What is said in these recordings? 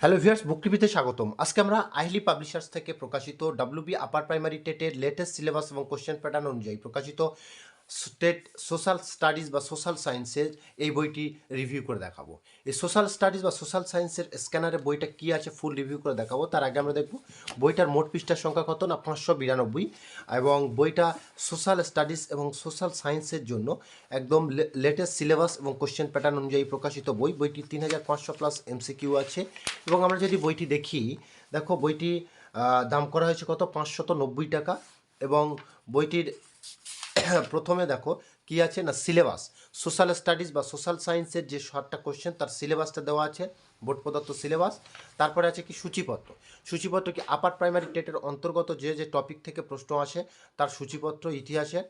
Hello viewers বুক স্বাগতম। আজকে আমরা আইলি পাবলিশার্স থেকে প্রকাশিত ডাব্লিউবি আপার প্রাইমারি টেটের লেটেস্ট সিলেবাস এবং কোশ্চেন প্যাটার্ন অনুযায়ী প্রকাশিত স্টেট সোশ্যাল স্টাডিজ বা সোশ্যাল সায়েন্সের এই বইটি রিভিউ করে দেখাবো। এই সোশ্যাল স্টাডিজ বা সোশ্যাল সায়েন্সের স্ক্যানারে বইটা কী আছে ফুল রিভিউ করে দেখাবো। তার আগে আমরা দেখব বইটার মোট পৃষ্ঠার সংখ্যা কত না পাঁচশো বিরানব্বই এবং বইটা সোশ্যাল স্টাডিজ এবং সোশ্যাল সায়েন্সের জন্য একদম লেটেস্ট সিলেবাস এবং কোশ্চেন প্যাটার্ন অনুযায়ী প্রকাশিত বই। বইটি তিন হাজার পাঁচশো প্লাস এমসিকিউ আছে এবং আমরা যদি বইটি দেখি, দেখো বইটি দাম করা হয়েছে কত? পাঁচশত নব্বই টাকা এবং বইটির প্রথমে দেখো কি আছে না সিলেবাস সোশ্যাল স্টাডিজ বা সোশ্যাল সায়েন্সের যে সাতটা কোশ্চেন তার সিলেবাসটা দেওয়া আছে বোর্ড প্রদত্ত সিলেবাস তারপরে আছে কি সূচিপত্র। সূচিপত্র কি আপার প্রাইমারি টেটের অন্তর্গত যে যে টপিক থেকে প্রশ্ন আসে, তার সূচিপত্র ইতিহাসের।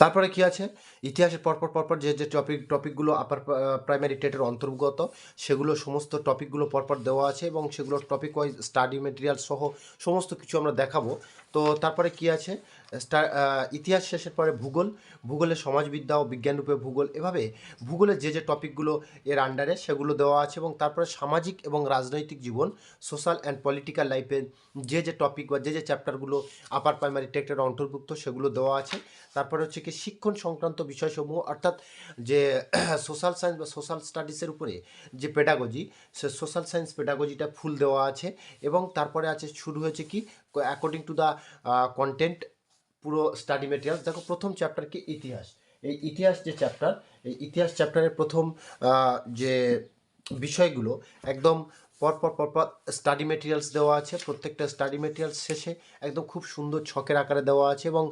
তারপরে কি আছে? ইতিহাসের পরপর পরপর যে যে টপিক টপিকগুলো আপার প্রাইমারি টেটের অন্তর্গত, সেগুলো সমস্ত টপিকগুলো পরপর দেওয়া আছে এবং সেগুলো টপিক ওয়াইজ স্টাডি মেটেরিয়াল সহ সমস্ত কিছু আমরা দেখাবো। তো তারপরে কি আছে? স্টা- ইতিহাস শেষের পরে ভূগোল ভূগোলের সমাজবিদ্যা ও বিজ্ঞান রূপে ভূগোল, এভাবে ভূগোলের যে যে টপিকগুলো এর আন্ডারে সেগুলো দেওয়া আছে এবং তারপরে সামাজিক এবং রাজনৈতিক জীবন সোশ্যাল অ্যান্ড পলিটিক্যাল লাইফের যে যে টপিক বা যে যে চ্যাপ্টারগুলো আপার প্রাইমারি টেক্টের অন্তর্ভুক্ত সেগুলো দেওয়া আছে। তারপরে হচ্ছে কি শিক্ষণ সংক্রান্ত বিষয়সমূহ, অর্থাৎ যে সোশ্যাল সায়েন্স বা সোশ্যাল স্টাডিজের উপরে যে পেডাগজি সে সোশ্যাল সায়েন্স পেডাগজিটা ফুল দেওয়া আছে এবং তারপরে আছে, শুরু হয়েছে কি? অ্যাকর্ডিং টু দ্য কন্টেন্ট পুরো স্টাডি মেটেরিয়ালস দেখো, প্রথম চ্যাপ্টার কি? ইতিহাস। এই ইতিহাস যে চ্যাপ্টার এই ইতিহাস চ্যাপ্টারের প্রথম যে বিষয়গুলো, একদম পরপর পরপর স্টাডি মেটেরিয়ালস দেওয়া আছে, প্রত্যেকটা স্টাডি মেটেরিয়ালস শেষে একদম খুব সুন্দর ছকের আকারে দেওয়া আছে এবং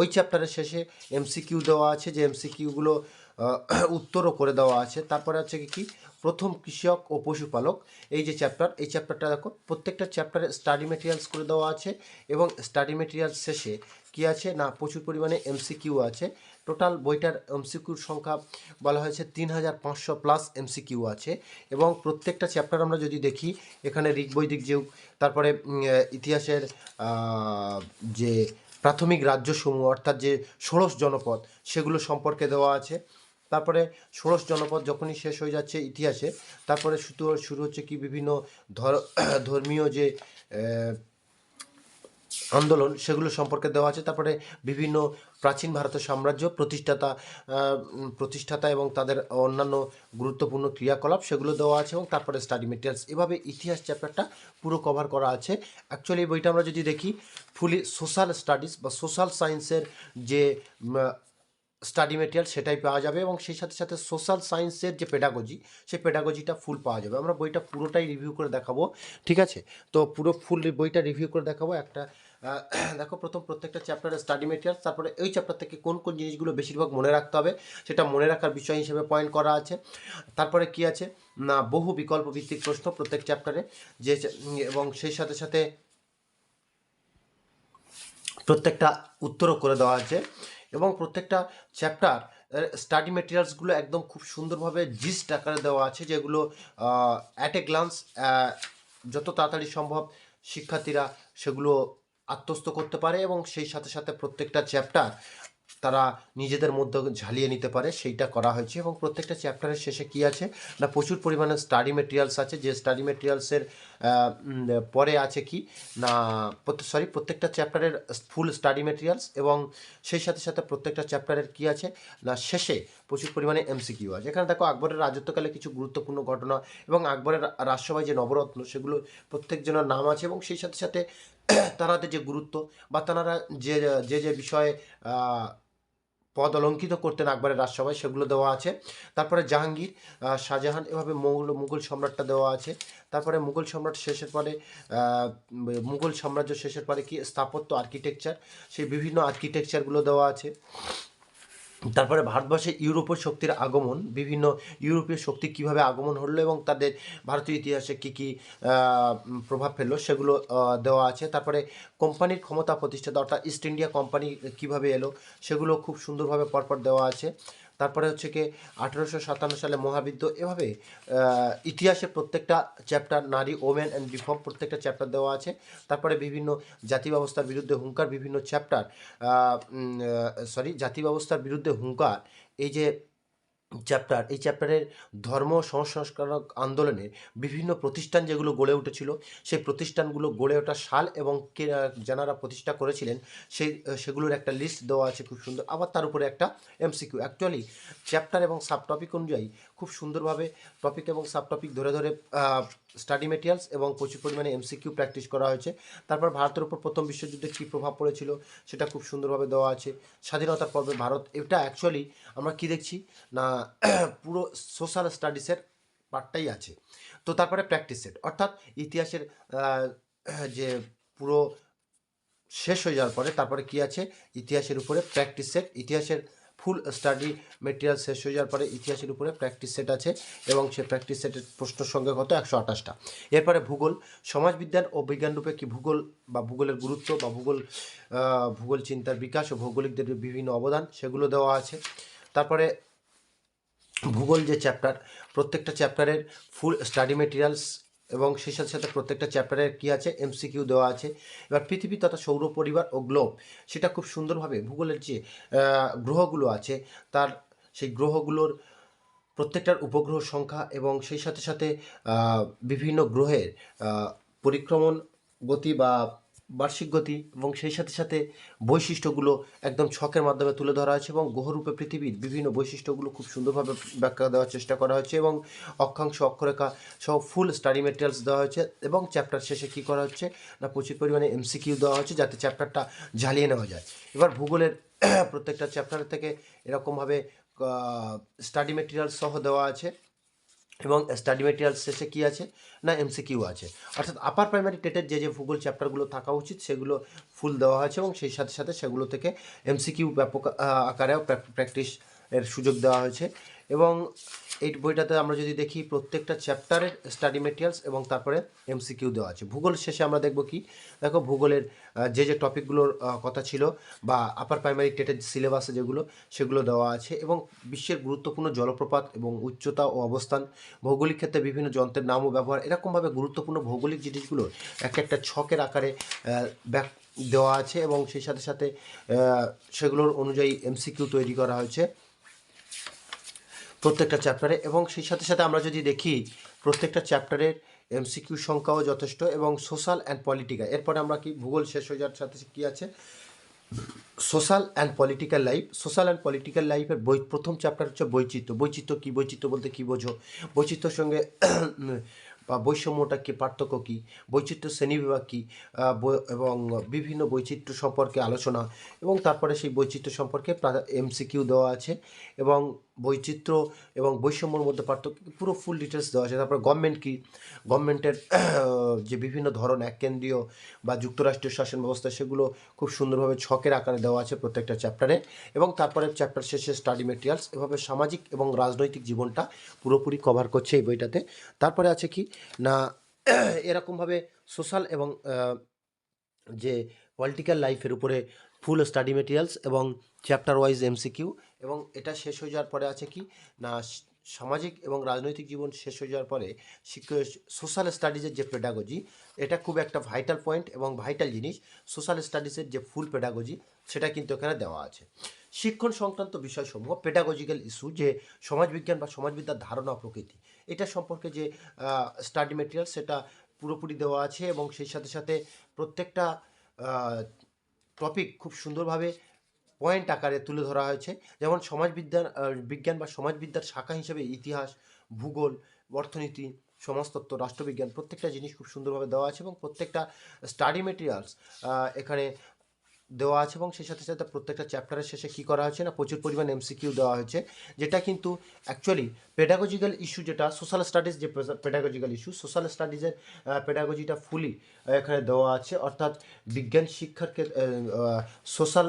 ওই চ্যাপ্টারের শেষে এমসিকিউ দেওয়া আছে, যে এমসিকিউগুলো উত্তরও করে দেওয়া আছে। তারপরে কি কি? প্রথম কৃষক ও পশুপালক। এই যে চ্যাপ্টার এই চ্যাপ্টারটা দেখো, প্রত্যেকটা চ্যাপ্টারে স্টাডি মেটেরিয়ালস করে দেওয়া আছে এবং স্টাডি মেটেরিয়ালস শেষে কি আছে? না, প্রচুর পরিমাণে এমসিকিউ আছে। টোটাল বইটার এমসিকিউর সংখ্যা বলা হয়েছে তিন হাজার পাঁচশো প্লাস এমসিকিউ আছে এবং প্রত্যেকটা চ্যাপ্টার আমরা যদি দেখি, এখানে ঋগ্বৈদিক যুগ, তারপরে ইতিহাসের যে প্রাথমিক রাজ্যসমূহ, অর্থাৎ যে ষোড়শ জনপদ, সেগুলো সম্পর্কে দেওয়া আছে। তারপরে ষোড়শ জনপদ যখনই শেষ হয়ে যাচ্ছে ইতিহাসে, তারপরে শুধু শুরু হচ্ছে কি বিভিন্ন ধর- ধর্মীয় যে আন্দোলন সেগুলো সম্পর্কে দেওয়া আছে। তারপরে বিভিন্ন প্রাচীন ভারতের সাম্রাজ্য, প্রতিষ্ঠাতা প্রতিষ্ঠাতা এবং তাদের অন্যান্য গুরুত্বপূর্ণ ক্রিয়াকলাপ সেগুলো দেওয়া আছে এবং তারপরে স্টাডি মেটেরিয়ালস এভাবে ইতিহাস চ্যাপ্টারটা পুরো কভার করা আছে। অ্যাকচুয়ালি বইটা আমরা যদি দেখি ফুলি সোশ্যাল স্টাডিজ বা সোশ্যাল সায়েন্সের যে স্টাডি মেটেরিয়াল সেটাই পাওয়া যাবে এবং সেই সাথে সাথে সোশ্যাল সায়েন্সের যে পেডাগজি সেই পেডাগজিটা ফুল পাওয়া যাবে। আমরা বইটা পুরোটাই রিভিউ করে দেখাবো, ঠিক আছে? তো পুরো ফুল বইটা রিভিউ করে দেখাবো। একটা দেখো, প্রথম প্রত্যেকটা চ্যাপ্টারের স্টাডি মেটেরিয়াল তারপরে ওই চ্যাপ্টার থেকে কোন কোন জিনিসগুলো বেশিরভাগ মনে রাখতে হবে, সেটা মনে রাখার বিষয় হিসেবে পয়েন্ট করা আছে। তারপরে কি আছে? না, বহু বিকল্প ভিত্তিক প্রশ্ন প্রত্যেক চ্যাপ্টারে যে এবং সেই সাথে সাথে প্রত্যেকটা উত্তরও করে দেওয়া আছে। এবং প্রত্যেকটা চ্যাপ্টার স্টাডি মেটেরিয়ালসগুলো একদম খুব সুন্দরভাবে জিস্ট আকারে দেওয়া আছে, যেগুলো অ্যাট এ গ্লান্স যত তাড়াতাড়ি সম্ভব শিক্ষার্থীরা সেগুলো আত্মস্থ করতে পারে এবং সেই সাথে সাথে প্রত্যেকটা চ্যাপ্টার তারা নিজেদের মধ্যে ঝালিয়ে নিতে পারে, সেইটা করা হয়েছে এবং প্রত্যেকটা চ্যাপ্টারের শেষে কি আছে? না, প্রচুর পরিমাণে স্টাডি মেটেরিয়ালস আছে, যে স্টাডি মেটেরিয়ালসের পরে আছে কি? না সরি প্রত্যেকটা চ্যাপ্টারের ফুল স্টাডি মেটেরিয়ালস এবং সেই সাথে সাথে প্রত্যেকটা চ্যাপ্টারের কি আছে? না, শেষে প্রচুর পরিমাণে এমসিকিউ আছে। এখানে দেখো আকবরের রাজত্বকালে কিছু গুরুত্বপূর্ণ ঘটনা এবং আকবরের রাজসভায় যে নবরত্ন, সেগুলো প্রত্যেকজনের নাম আছে এবং সেই সাথে সাথে তারাদের যে গুরুত্ব বা তারা যে যে যে বিষয়ে পদ অলঙ্কিত করতেন আকবরের রাজসভায়, সেগুলো দেওয়া আছে। তারপরে জাহাঙ্গীর শাহজাহান, এভাবে মোগল মুঘল সম্রাটটা দেওয়া আছে। তারপরে মুঘল সম্রাট শেষের পরে মুঘল সাম্রাজ্য শেষের পরে কি স্থাপত্য আর্কিটেকচার সেই বিভিন্ন আর্কিটেকচারগুলো দেওয়া আছে। তারপরে ভারতবর্ষে ইউরোপীয় শক্তির আগমন, বিভিন্ন ইউরোপীয় শক্তি কীভাবে আগমন হলো এবং তাদের ভারতীয় ইতিহাসে কী কী প্রভাব ফেলল সেগুলো দেওয়া আছে। তারপরে কোম্পানির ক্ষমতা প্রতিষ্ঠাতা অর্থাৎ ইস্ট ইন্ডিয়া কোম্পানি কীভাবে এলো সেগুলো খুব সুন্দরভাবে পরপর দেওয়া আছে। তারপরে হচ্ছে কি আঠেরোশো সাতান্ন সালে মহাবিদ্য এভাবে ইতিহাসের প্রত্যেকটা চ্যাপ্টার নারী ওমেন অ্যান্ড রিফর্ম প্রত্যেকটা চ্যাপ্টার দেওয়া আছে। তারপরে বিভিন্ন জাতি ব্যবস্থার বিরুদ্ধে হুঙ্কার, বিভিন্ন চ্যাপ্টার সরি জাতি ব্যবস্থার বিরুদ্ধে হুঙ্কার, এই যে চ্যাপ্টার এই চ্যাপ্টারের ধর্ম সংস্কারক আন্দোলনের বিভিন্ন প্রতিষ্ঠান যেগুলো গড়ে উঠেছিল, সেই প্রতিষ্ঠানগুলো গড়ে ওঠার সাল এবং কে যারা প্রতিষ্ঠা করেছিলেন, সেই, সেগুলোর একটা লিস্ট দেওয়া আছে খুব সুন্দর। আবার তার উপরে একটা এমসিকিউ অ্যাকচুয়ালি চ্যাপ্টার এবং সাব টপিক অনুযায়ী খুব সুন্দরভাবে টপিক এবং সাব টপিক ধরে ধরে স্টাডি মেটেরিয়ালস এবং প্রচুর পরিমাণে এমসিকিউ প্র্যাকটিস করা হয়েছে। তারপর ভারতের উপর প্রথম বিশ্বযুদ্ধে কী প্রভাব পড়েছিল সেটা খুব সুন্দরভাবে দেওয়া আছে। স্বাধীনতার পর্বে ভারত, এটা অ্যাকচুয়ালি আমরা কি দেখছি? না, পুরো সোশ্যাল স্টাডিজের পার্টটাই আছে। তো তারপরে প্র্যাকটিস সেট অর্থাৎ ইতিহাসের যে পুরো শেষ হয়ে যাওয়ার পরে তারপরে কি আছে? ইতিহাসের উপরে প্র্যাকটিস সেট ইতিহাসের ফুল স্টাডি মেটেরিয়াল শেষ হয়ে যাওয়ার পরে ইতিহাসের উপরে প্র্যাকটিস সেট আছে এবং সেই প্র্যাকটিস সেটের প্রশ্নের সঙ্গে কত? একশো আঠাশটা। এরপরে ভূগোল। সমাজবিজ্ঞান ও বিজ্ঞান রূপে কি ভূগোল বা ভূগোলের গুরুত্ব বা ভূগোল ভূগোল চিন্তার বিকাশ ও ভৌগোলিকদের বিভিন্ন অবদান সেগুলো দেওয়া আছে। তারপরে ভূগোল যে চ্যাপ্টার, প্রত্যেকটা চ্যাপ্টারের ফুল স্টাডি মেটেরিয়ালস এবং সেই সাথে সাথে প্রত্যেকটা চ্যাপ্টারের কী আছে? এমসিকিউ দেওয়া আছে। এবার পৃথিবী তথা সৌর পরিবার ও গ্লোব সেটা খুব সুন্দরভাবে ভূগোলের যে গ্রহগুলো আছে, তার সেই গ্রহগুলোর প্রত্যেকটার উপগ্রহ সংখ্যা এবং সেই সাথে সাথে বিভিন্ন গ্রহের পরিক্রমণ গতি বা বার্ষিক গতি এবং সেই সাথে সাথে বৈশিষ্ট্যগুলো একদম ছকের মাধ্যমে তুলে ধরা হয়েছে এবং গ্রহরূপে পৃথিবীর বিভিন্ন বৈশিষ্ট্যগুলো খুব সুন্দরভাবে ব্যাখ্যা দেওয়ার চেষ্টা করা হয়েছে এবং অক্ষাংশ, অক্ষরেখা সহ ফুল স্টাডি মেটেরিয়ালস দেওয়া হয়েছে এবং চ্যাপ্টার শেষে কী করা হচ্ছে না প্রচুর পরিমাণে এমসিকিউ দেওয়া হচ্ছে যাতে চ্যাপ্টারটা ঝালিয়ে নেওয়া যায়। এবার ভূগোলের প্রত্যেকটা চ্যাপ্টার থেকে এরকমভাবে স্টাডি মেটেরিয়াল সহ দেওয়া আছে। এবং স্টাডি মেটেরিয়াল শেষে কী আছে? না এমসিকিউ আছে। অর্থাৎ আপার প্রাইমারি টেটের যে যে ভূগোল চ্যাপ্টারগুলো থাকা উচিত, সেগুলো ফুল দেওয়া হয়েছে এবং সেই সাথে সাথে সেগুলো থেকে এমসিকিউ ব্যাপক আকারেও প্র্যাকটিস এর সুযোগ দেওয়া হয়েছে। এবং এই বইটাতে আমরা যদি দেখি প্রত্যেকটা চ্যাপ্টারের স্টাডি মেটেরিয়ালস এবং তারপরে এমসিকিউ দেওয়া আছে। ভূগোল শেষে আমরা দেখব কি? দেখো ভূগোলের যে যে টপিকগুলোর কথা ছিল বা আপার প্রাইমারি টেটের সিলেবাসে যেগুলো, সেগুলো দেওয়া আছে এবং বিশ্বের গুরুত্বপূর্ণ জলপ্রপাত এবং উচ্চতা ও অবস্থান, ভৌগোলিক ক্ষেত্রে বিভিন্ন যন্ত্রের নাম ও ব্যবহার, এরকমভাবে গুরুত্বপূর্ণ ভৌগোলিক জিনিসগুলো এক একটা ছকের আকারে ব্যাক, দেওয়া আছে এবং সেই সাথে সাথে সেগুলোর অনুযায়ী এমসিকিউ তৈরি করা হয়েছে। প্রত্যেকটা চ্যাপ্টারে, এবং সেই সাথে সাথে আমরা যদি দেখি, প্রত্যেকটা চ্যাপ্টারের এমসিকিউ সংখ্যাও যথেষ্ট এবং সোশ্যাল অ্যান্ড পলিটিক্যাল এরপরে আমরা কি, ভূগোল শেষ হয়ে যাওয়ার সাথে কী আছে? Social and political life social and political লাইফের বই, প্রথম চ্যাপ্টার হচ্ছে বৈচিত্র্য। বৈচিত্র্য কী? বৈচিত্র্য বলতে কী বোঝো? বৈচিত্র্যের সঙ্গে, বা বৈষম্যটা কী, পার্থক্য কী? বৈচিত্র্য শ্রেণীবিভাগ কী? এবং বিভিন্ন বৈচিত্র্য সম্পর্কে আলোচনা। এবং তারপরে সেই বৈচিত্র্য সম্পর্কে এমসিকিউ দেওয়া আছে। এবং বৈচিত্র্য এবং বৈষম্যর মধ্যে পার্থক্য, পুরো ফুল ডিটেলস দেওয়া আছে। তারপর গভর্নমেন্ট কী? গভর্নমেন্টের যে বিভিন্ন ধরন এক কেন্দ্রীয় বা যুক্তরাষ্ট্রীয় শাসন ব্যবস্থা, সেগুলো খুব সুন্দরভাবে ছকের আকারে দেওয়া আছে প্রত্যেকটা চ্যাপ্টারে এবং তারপরে চ্যাপ্টার শেষে স্টাডি মেটেরিয়ালস এভাবে সামাজিক এবং রাজনৈতিক জীবনটা পুরোপুরি কভার করছে এই বইটাতে। তারপরে আছে কি? না, এরকমভাবে সোশ্যাল এবং যে পলিটিক্যাল লাইফের উপরে ফুল স্টাডি মেটেরিয়ালস এবং চ্যাপ্টার ওয়াইজ এমসিকিউ এবং এটা শেষ হয়ে যাওয়ার পরে আছে কি? না, সামাজিক এবং রাজনৈতিক জীবন শেষ হয়ে যাওয়ার পরে সোশ্যাল স্টাডিজের যে পেডাগজি এটা খুব একটা ভাইটাল পয়েন্ট এবং ভাইটাল জিনিস। সোশ্যাল স্টাডিজের যে ফুল পেডাগজি সেটা কিন্তু এখানে দেওয়া আছে। শিক্ষণ সংক্রান্ত বিষয়সমূহ পেডাগজিক্যাল ইস্যু যে সমাজবিজ্ঞান বা সমাজবিদ্যার ধারণা প্রকৃতি, এটা সম্পর্কে যে স্টাডি মেটেরিয়াল সেটা পুরোপুরি দেওয়া আছে এবং সেই সাথে সাথে প্রত্যেকটা টপিক খুব সুন্দরভাবে পয়েন্ট আকারে তুলে ধরা হয়েছে। যেমন সমাজবিদ্যার বিজ্ঞান বা সমাজবিদ্যার শাখা হিসেবে ইতিহাস, ভূগোল, অর্থনীতি, সমাজতত্ত্ব, রাষ্ট্রবিজ্ঞান প্রত্যেকটা জিনিস খুব সুন্দরভাবে দেওয়া আছে এবং প্রত্যেকটা স্টাডি মেটেরিয়ালস এখানে দেওয়া আছে এবং সেই সাথে সাথে প্রত্যেকটা চ্যাপ্টারের শেষে কী করা হয়েছে না? প্রচুর পরিমাণ এমসিকিউ দেওয়া হয়েছে, যেটা কিন্তু অ্যাকচুয়ালি পেডাগজিক্যাল ইস্যু যেটা সোশ্যাল স্টাডিজ যে পেডাগজিক্যাল ইস্যু সোশ্যাল স্টাডিজের পেডাগজিটা ফুলি এখানে দেওয়া আছে। অর্থাৎ বিজ্ঞান শিক্ষার সোশ্যাল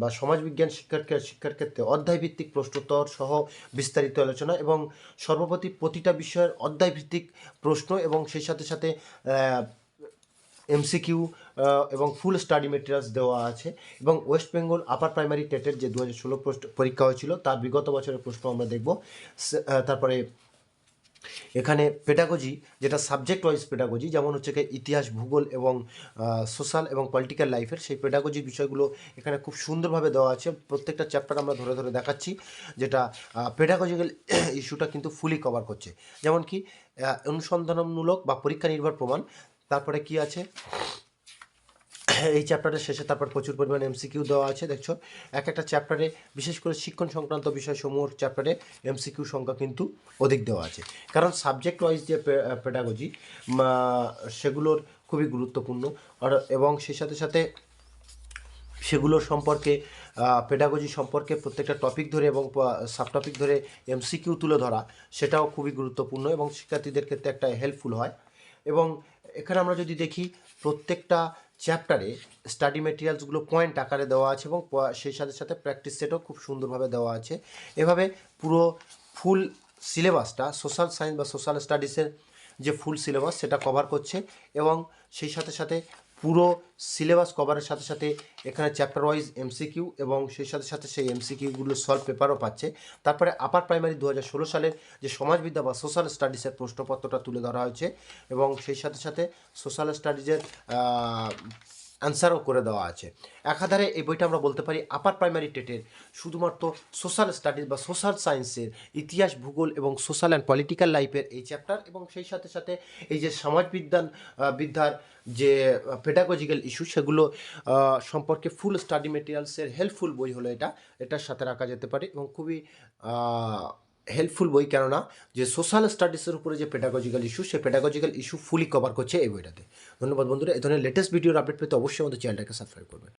বা সমাজবিজ্ঞান শিক্ষার ক্ষে- শিক্ষার ক্ষেত্রে অধ্যায়ভিত্তিক প্রশ্নোত্তর সহ বিস্তারিত আলোচনা এবং সর্বপ্রতি প্রতিটা বিষয়ের অধ্যায়ভিত্তিক প্রশ্ন এবং সেই সাথে সাথে এমসিকিউ এবং ফুল স্টাডি মেটেরিয়ালস দেওয়া আছে। এবং ওয়েস্ট বেঙ্গল আপার প্রাইমারি টেটের যে দু হাজার ষোলো পরীক্ষা হয়েছিল তার বিগত বছরের প্রশ্ন আমরা দেখব। তারপরে এখানে পেডাগজি যেটা সাবজেক্ট ওয়াইজ পেডাগজি যেমন হচ্ছে ইতিহাস, ভূগোল এবং সোশ্যাল এবং পলিটিক্যাল লাইফের সেই পেডাগজি বিষয়গুলো এখানে খুব সুন্দরভাবে দেওয়া আছে। প্রত্যেকটা চ্যাপ্টার আমরা ধরে ধরে দেখাচ্ছি, যেটা পেডাগজিক্যাল ইস্যুটা কিন্তু ফুলি কভার করছে। যেমন কি অনুসন্ধানমূলক বা পরীক্ষা নির্ভর প্রমাণ, তারপরে কি আছে? এই চ্যাপ্টারের শেষে তারপর প্রচুর পরিমাণে এমসিকিউ দেওয়া আছে, দেখছ? এক একটা চ্যাপ্টারে বিশেষ করে শিক্ষণ সংক্রান্ত বিষয়সমূহ চ্যাপ্টারে এমসিকিউ সংখ্যা কিন্তু অধিক দেওয়া আছে। কারণ সাবজেক্ট ওয়াইজ যে পেডাগজি সেগুলোর খুবই গুরুত্বপূর্ণ। আর, এবং সেই সাথে সাথে সেগুলোর সম্পর্কে পেডাগজি সম্পর্কে প্রত্যেকটা টপিক ধরে এবং সাব টপিক ধরে এমসিকিউ তুলে ধরা, সেটাও খুবই গুরুত্বপূর্ণ এবং শিক্ষার্থীদের ক্ষেত্রে একটা হেল্পফুল হয়। এবং এখানে আমরা যদি দেখি, প্রত্যেকটা চ্যাপ্টারে স্টাডি মেটেরিয়ালসগুলো পয়েন্ট আকারে দেওয়া আছে এবং সেই সাথে সাথে প্র্যাকটিস সেটও খুব সুন্দরভাবে দেওয়া আছে। এভাবে পুরো ফুল সিলেবাসটা সোশ্যাল সায়েন্স বা সোশ্যাল স্টাডিসের যে ফুল সিলেবাস সেটা কভার করছে এবং সেই সাথে সাথে পুরো সিলেবাস কভারের সাথে সাথে এখানে চ্যাপ্টার ওয়াইজ এমসিকিউ এবং সেই সাথে সাথে সেই এমসিকিউগুলো সলভ পেপারও পাচ্ছে। তারপরে আপার প্রাইমারি দু হাজার ষোলো সালের যে সমাজবিদ্যা বা সোশ্যাল স্টাডিজের প্রশ্নপত্রটা তুলে ধরা হয়েছে এবং সেই সাথে সাথে সোশ্যাল স্টাডিজের অ্যান্সারও করে দেওয়া আছে। একাধারে এই বইটা আমরা বলতে পারি আপার প্রাইমারি টেটের শুধুমাত্র সোশ্যাল স্টাডিজ বা সোশ্যাল সায়েন্সের ইতিহাস, ভূগোল এবং সোশ্যাল অ্যান্ড পলিটিক্যাল লাইফের এই চ্যাপ্টার এবং সেই সাথে সাথে এই যে সমাজবিজ্ঞান বিদ্যার যে পেডাগজিক্যাল ইস্যু সেগুলো সম্পর্কে ফুল স্টাডি মেটেরিয়ালসের হেল্পফুল বই হলো এটা। এটার সাথে রাখা যেতে পারে এবং খুবই হেল্পফুল বই কেননা যে সোশ্যাল স্টাডিসের উপরে যে পেডাগজিক্যাল ইস্যু সেই পেডাগজিক্যাল ইস্যু ফুলি কভার করছে এই বইটাতে। ধন্যবাদ বন্ধুরা, এ ধরনের লেটেস্ট ভিডিওর আপডেট পেতে অবশ্যই আমাদের চ্যানেলটাকে সাবস্ক্রাইব করবেন।